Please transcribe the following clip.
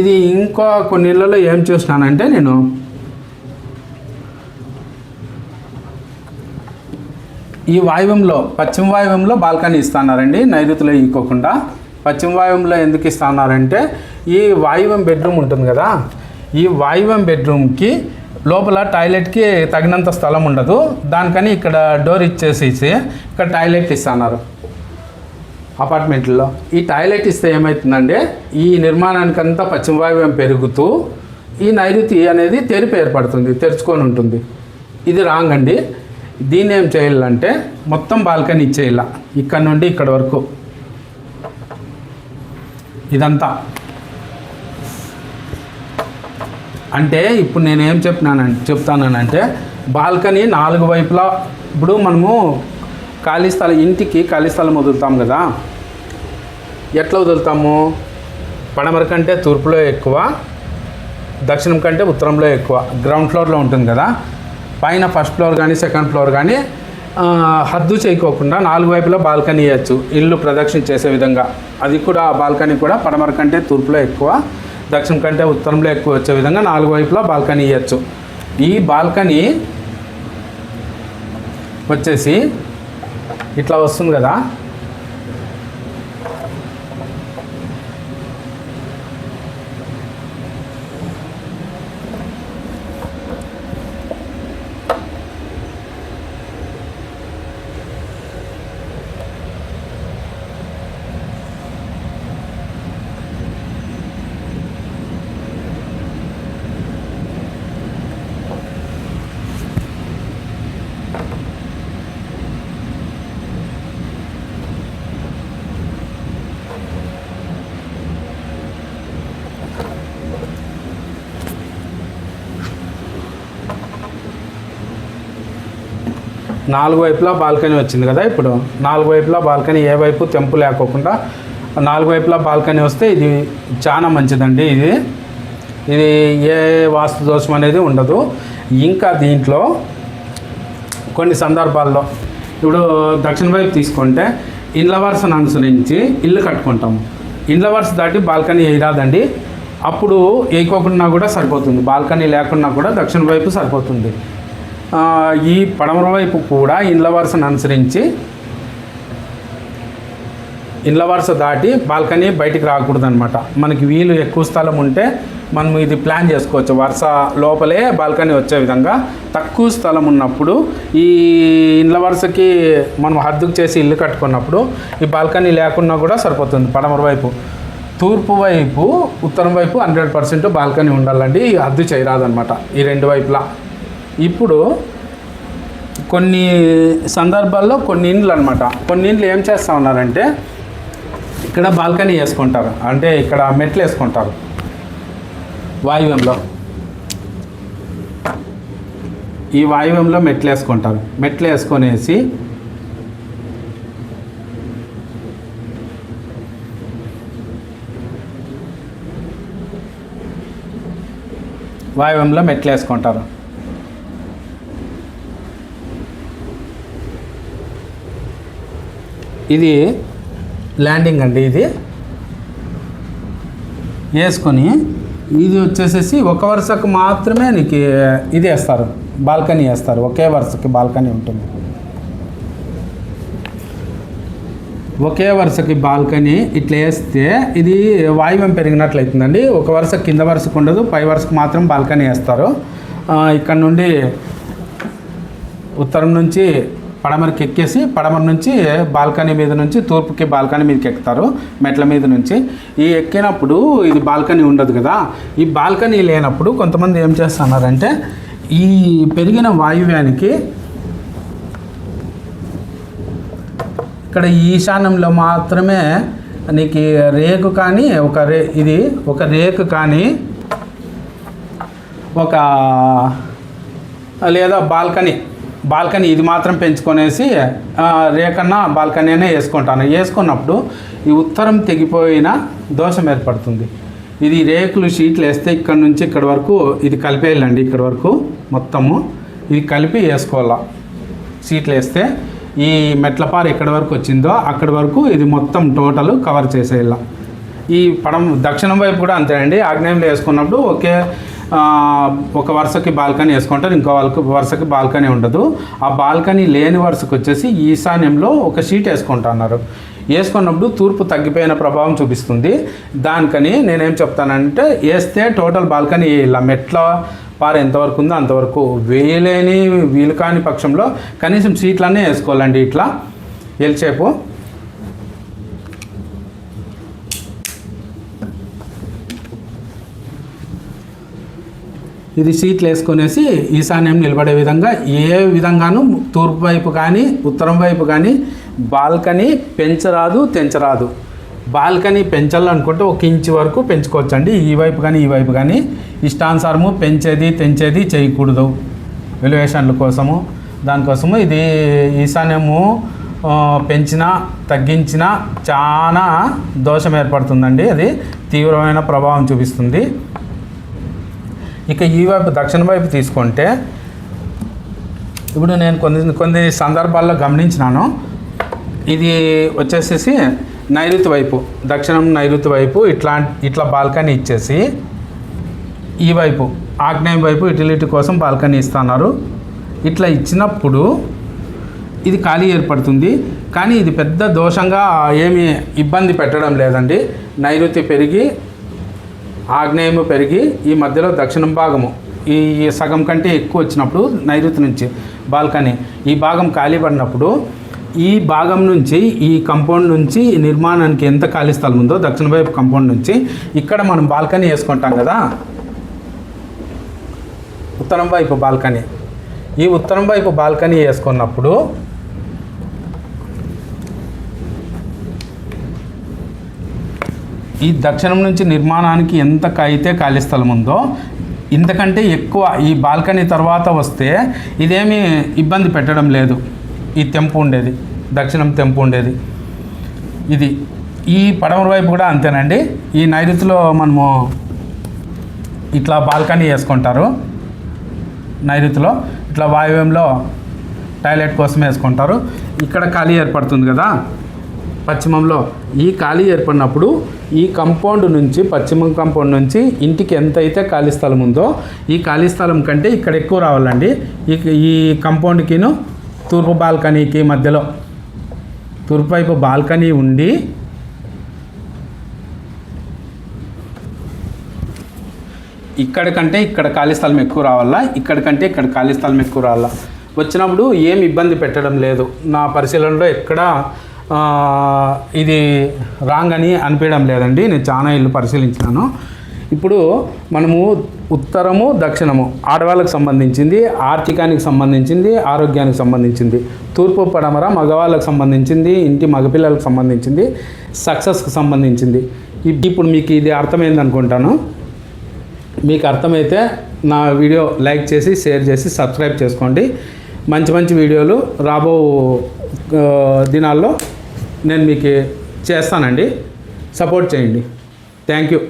ఇది ఇంకో కొన్ని ఇళ్ళలో ఏం చూసినానంటే నేను ఈ వాయువ్యంలో పశ్చిమ వాయువ్యంలో బాల్కనీ ఇస్తున్నారండి నైరుతిలో ఇవ్వకుండా పశ్చిమ వాయువ్యంలో ఎందుకు ఇస్తున్నారంటే ఈ వాయువ్యం బెడ్రూమ్ ఉంటుంది కదా ఈ వాయువ్యం బెడ్రూమ్కి లోపల టాయిలెట్కి తగినంత స్థలం ఉండదు. దానికని ఇక్కడ డోర్ ఇచ్చేసి ఇక్కడ టాయిలెట్ ఇస్తున్నారు. అపార్ట్మెంట్లో ఈ టాయిలెట్ ఇస్తే ఏమవుతుందంటే ఈ నిర్మాణానికంతా పశ్చిమ వాయువ్యం పెరుగుతూ ఈ నైరుతి అనేది తెరిపి ఏర్పడుతుంది తెరుచుకొని ఉంటుంది. ఇది రాంగ్ అండి. దీన్ని ఏం చేయాలంటే మొత్తం బాల్కనీ ఇచ్చేయాల. ఇక్కడ నుండి ఇక్కడ వరకు. ఇదంతా. అంటే ఇప్పుడు నేను ఏం చెప్తున్నానంటే చెప్తానంటే బాల్కనీ నాలుగు వైపులా ఇప్పుడు మనము ఖాళీ స్థలం ఇంటికి ఖాళీ స్థలం వదులుతాం కదా. ఎట్లా వదులుతాము? పడమర కంటే తూర్పులో ఎక్కువ దక్షిణం కంటే ఉత్తరంలో ఎక్కువ. గ్రౌండ్ ఫ్లోర్లో ఉంటుంది కదా? పైన ఫస్ట్ ఫ్లోర్ కానీ సెకండ్ ఫ్లోర్ కానీ హద్దు చేయకోకుండా నాలుగు వైపులా బాల్కనీ వేయచ్చు ఇల్లు ప్రదక్షిణ చేసే విధంగా. అది కూడా ఆ బాల్కనీ కూడా పడమర కంటే తూర్పులో ఎక్కువ దక్షిణం కంటే ఉత్తరంలో ఎక్కువ వచ్చే విధంగా నాలుగు వైపులా బాల్కనీ ఇవ్వచ్చు ఈ బాల్కనీ వచ్చేసి ఇట్లా వస్తుంది కదా? నాలుగు వైపులా బాల్కనీ వచ్చింది కదా ఇప్పుడు. నాలుగు వైపులా బాల్కనీ ఏ వైపు తెంపు లేకోకుండా నాలుగు వైపులా బాల్కనీ వస్తే ఇది చాలా మంచిదండి ఇది. ఇది ఏ వాస్తు దోషం అనేది ఉండదు. ఇంకా దీంట్లో కొన్ని సందర్భాల్లో ఇప్పుడు దక్షిణ వైపు తీసుకుంటే ఇండ్ల వరుసను అనుసరించి ఇల్లు కట్టుకుంటాము. ఇండ్ల వరుస దాటి బాల్కనీ వేయరాదండి అప్పుడు వేయకోకుండా కూడా సరిపోతుంది. బాల్కనీ లేకున్నా కూడా దక్షిణ వైపు సరిపోతుంది. ఈ పడమర వైపు కూడా ఇండ్ల వరుసను అనుసరించి ఇండ్ల వరుస దాటి బాల్కనీ బయటికి రాకూడదు అనమాట మనకి వీలు ఎక్కువ స్థలం ఉంటే మనం ఇది ప్లాన్ చేసుకోవచ్చు. వరుస లోపలే బాల్కనీ వచ్చే విధంగా తక్కువ స్థలం ఉన్నప్పుడు ఈ ఇండ్ల వరుసకి మనం హద్దుకు చేసి ఇల్లు కట్టుకున్నప్పుడు ఈ బాల్కనీ లేకున్నా కూడా సరిపోతుంది. పడమర వైపు తూర్పు వైపు ఉత్తరం వైపు హండ్రెడ్ పర్సెంట్ బాల్కనీ ఉండాలండి. ఈ హద్దు చేయరాదనమాట ఈ రెండు వైపులా. ఇప్పుడు కొన్ని సందర్భాల్లో కొన్ని ఇండ్లు అనమాట కొన్ని ఇండ్లు ఏం చేస్తూ ఉన్నారంటే ఇక్కడ బాల్కనీ వేసుకుంటారు. అంటే ఇక్కడ మెట్లు వేసుకుంటారు. వాయువ్యంలో. ఈ వాయువ్యంలో మెట్లు వేసుకుంటారు. మెట్లు వేసుకొనేసి వాయువ్యంలో మెట్లు వేసుకుంటారు. ఇది ల్యాండింగ్ అండి ఇది. వేసుకొని ఇది వచ్చేసేసి ఒక వరుసకు మాత్రమే నీకు ఇది వేస్తారు బాల్కనీ వేస్తారు ఒకే వరుసకి బాల్కనీ ఉంటుంది. ఒకే వరుసకి బాల్కనీ ఇట్లా వేస్తే ఇది వాయువ్యం పెరిగినట్లయితుందండి. ఒక వరుస కింద వరుసకు ఉండదు పై వరుసకు మాత్రం బాల్కనీ వేస్తారు. ఇక్కడ నుండి ఉత్తరం నుంచి పడమరకి ఎక్కేసి పడమర నుంచి బాల్కనీ మీద నుంచి తూర్పుకి బాల్కనీ మీదకి ఎక్కుతారు మెట్ల మీద నుంచి. ఈ ఎక్కినప్పుడు ఇది బాల్కనీ ఉండదు కదా. ఈ బాల్కనీ లేనప్పుడు కొంతమంది ఏం చేస్తున్నారంటే ఈ పెరిగిన వాయువ్యానికి ఇక్కడ ఈశాన్యంలో మాత్రమే నీకు రేకు కానీ ఒక రే ఇది ఒక రేకు కానీ ఒక లేదా బాల్కనీ బాల్కనీ ఇది మాత్రం పెంచుకొనేసి రేకన్నా బాల్కనీ అనే వేసుకుంటాను. వేసుకున్నప్పుడు ఈ ఉత్తరం తెగిపోయిన దోషం ఏర్పడుతుంది. ఇది రేకులు షీట్లు వేస్తే ఇక్కడ నుంచి ఇక్కడ వరకు ఇది కలిపేయాలండి ఇక్కడ వరకు మొత్తము. ఇది కలిపి వేసుకోవాలా. షీట్లు వేస్తే ఈ మెట్లపార ఎక్కడి వరకు వచ్చిందో అక్కడి వరకు ఇది మొత్తం టోటల్ కవర్ చేసేయాల. ఈ పడం దక్షిణం వైపు కూడా అంతేనండి. ఆగ్నేయంలో వేసుకున్నప్పుడు ఒకే ఒక వరుసకి బాల్కనీ వేసుకుంటారు ఇంకో వాళ్ళకి వరుసకి బాల్కనీ ఉండదు. ఆ బాల్కనీ లేని వరుసకు వచ్చేసి ఈశాన్యంలో ఒక షీట్ వేసుకుంటున్నారు. వేసుకున్నప్పుడు తూర్పు తగ్గిపోయిన ప్రభావం చూపిస్తుంది. దానికని నేనేం చెప్తానంటే వేస్తే టోటల్ బాల్కనీ ఇలా మెట్ల పార ఎంతవరకు ఉందో అంతవరకు వేయలేని వీలు కాని పక్షంలో కనీసం సీట్లన్నీ వేసుకోవాలండి ఇట్లా. ఎల్ ఇది సీట్లు వేసుకునేసి ఈశాన్యం నిలబడే విధంగా ఏ విధంగానూ తూర్పు వైపు కానీ ఉత్తరం వైపు కానీ బాల్కనీ పెంచరాదు తెంచరాదు. బాల్కనీ పెంచాలనుకుంటే ఒక ఇంచు వరకు పెంచుకోవచ్చండి. ఈ వైపు కానీ ఈ వైపు కానీ ఇష్టానుసారము పెంచేది తెంచేది చేయకూడదు. ఎలివేషన్ల కోసము దానికోసము ఇది ఈశాన్యము పెంచిన పెంచినా తగ్గించినా చాలా దోషం ఏర్పడుతుందండి. అది తీవ్రమైన ప్రభావం చూపిస్తుంది. ఇక ఈ వైపు దక్షిణ వైపు తీసుకుంటే ఇప్పుడు నేను కొన్ని కొన్ని సందర్భాల్లో గమనించినాను. ఇది వచ్చేసేసి నైరుతి వైపు దక్షిణం నైరుతి వైపు ఇట్లా ఇట్లా బాల్కనీ ఇచ్చేసి ఈ వైపు ఆగ్నేయం వైపు యుటిలిటీ కోసం బాల్కనీ ఇస్తున్నారు. ఇట్లా ఇచ్చినప్పుడు ఇది ఖాళీ ఏర్పడుతుంది. కానీ ఇది పెద్ద దోషంగా ఏమీ ఇబ్బంది పెట్టడం లేదండి. నైరుతి పెరిగి ఆగ్నేయము పెరిగి ఈ మధ్యలో దక్షిణం భాగము ఈ సగం కంటే ఎక్కువ వచ్చినప్పుడు నైరుతి నుంచి బాల్కనీ ఈ భాగం ఖాళీ పడినప్పుడు ఈ భాగం నుంచి ఈ కంపౌండ్ నుంచి ఈ నిర్మాణానికి ఎంత ఖాళీ స్థలం ఉందో దక్షిణ వైపు కంపౌండ్ నుంచి ఇక్కడ మనం బాల్కనీ వేసుకుంటాం కదా. ఉత్తరం వైపు బాల్కనీ. ఈ ఉత్తరం వైపు బాల్కనీ వేసుకున్నప్పుడు ఈ దక్షిణం నుంచి నిర్మాణానికి ఎంత అయితే ఖాళీ స్థలం ఉందో ఇంతకంటే ఎక్కువ ఈ బాల్కనీ తర్వాత వస్తే ఇదేమీ ఇబ్బంది పెట్టడం లేదు. ఈ తెంపు ఉండేది దక్షిణం తెంపు ఉండేది. ఇది ఈ పడమర వైపు కూడా అంతేనండి. ఈ నైరుతిలో మనము ఇట్లా బాల్కనీ వేసుకుంటారు. నైరుతిలో ఇట్లా వాయువ్యంలో టాయిలెట్ కోసం వేసుకుంటారు. ఇక్కడ ఖాళీ ఏర్పడుతుంది కదా. పశ్చిమంలో ఈ ఖాళీ ఏర్పడినప్పుడు ఈ కంపౌండ్ నుంచి పశ్చిమ కంపౌండ్ నుంచి ఇంటికి ఎంత అయితే ఖాళీ స్థలం ఉందో ఈ ఖాళీ స్థలం కంటే ఇక్కడ ఎక్కువ రావాలండి. ఈ ఈ కంపౌండ్కిను తూర్పు బాల్కనీకి మధ్యలో తూర్పు వైపు బాల్కనీ ఉండి ఇక్కడ కంటే ఇక్కడ ఖాళీ స్థలం ఎక్కువ రావాలా? ఇక్కడ కంటే ఇక్కడ ఖాళీ స్థలం ఎక్కువ రావాలా? వచ్చినప్పుడు ఏం ఇబ్బంది పెట్టడం లేదు. నా పరిశీలనలో ఎక్కడా ఇది రాంగ్ అని అనిపించడం లేదండి. నేను చాలా ఇల్లు పరిశీలించినాను. ఇప్పుడు మనము ఉత్తరము దక్షిణము ఆడవాళ్ళకు సంబంధించింది ఆర్థికానికి సంబంధించింది ఆరోగ్యానికి సంబంధించింది. తూర్పు పడమర మగవాళ్ళకి సంబంధించింది ఇంటి మగపిల్లలకు సంబంధించింది సక్సెస్కి సంబంధించింది. ఇప్పుడు మీకు ఇది అర్థమైంది అనుకుంటాను మీకు అర్థమైతే నా వీడియో లైక్ చేసి షేర్ చేసి సబ్స్క్రైబ్ చేసుకోండి. మంచి మంచి వీడియోలు రాబో దినాల్లో నేను మీకు చేస్తానండి. సపోర్ట్ చేయండి. Thank you.